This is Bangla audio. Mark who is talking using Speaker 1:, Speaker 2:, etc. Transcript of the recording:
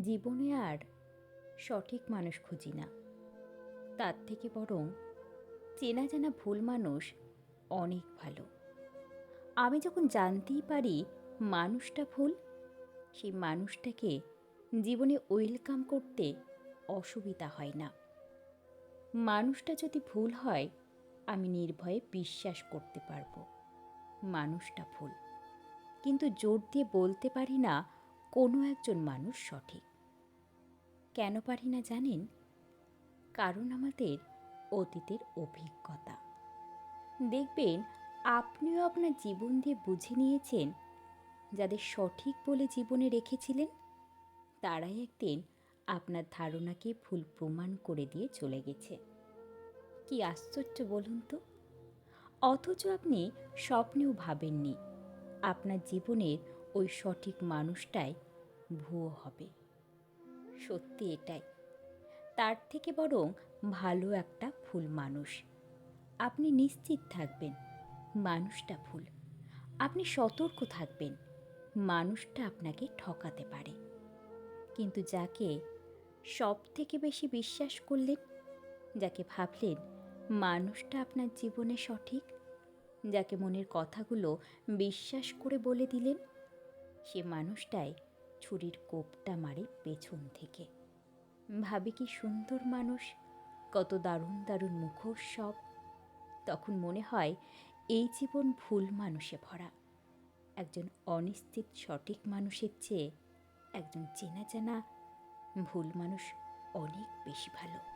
Speaker 1: জীবনে আর সঠিক মানুষ খুঁজি না। তার থেকে বরং চেনা জানা ভুল মানুষ অনেক ভালো। আমি যখন জানতেই পারি মানুষটা ভুল, সেই মানুষটাকে জীবনে ওয়েলকাম করতে অসুবিধা হয় না। মানুষটা যদি ভুল হয়, আমি নির্ভয়ে বিশ্বাস করতে পারব। মানুষটা ভুল। কিন্তু জোর দিয়ে বলতে পারি না কোনো একজন মানুষ সঠিক। কেন পারি না জানেন? কারণ আমাদের অতীতের অভিজ্ঞতা। দেখবেন, আপনিও আপনার জীবন দিয়ে বুঝে নিয়েছেন, যাদের সঠিক বলে জীবনে রেখেছিলেন, তারাই একদিন আপনার ধারণাকে ভুল প্রমাণ করে দিয়ে চলে গেছে। কি আশ্চর্য বলুন তো? অথচ আপনি স্বপ্নেও ভাবেননি, আপনার জীবনের ওই সঠিক মানুষটাই ভুয়ো হবে। সত্যি এটাই। তার থেকে বরং ভালো একটা ফুল মানুষ। আপনি নিশ্চিত থাকবেন, মানুষটা ফুল। আপনি সতর্ক থাকবেন, মানুষটা আপনাকে ঠকাতে পারে। কিন্তু যাকে সব থেকে বেশি বিশ্বাস করলেন, যাকে ভাবলেন মানুষটা আপনার জীবনে সঠিক, যাকে মনের কথাগুলো বিশ্বাস করে বলে দিলেন সে মানুষটাই ছুরির কোপটা মারে পেছন থেকে। ভাবি কি সুন্দর মানুষ, কত দারুণ দারুণ মুখোশ সব। তখন মনে হয় এই জীবন ভুল মানুষে ভরা। একজন অনিশ্চিত সঠিক মানুষের চেয়ে একজন চেনা জানা ভুল মানুষ অনেক বেশি ভালো।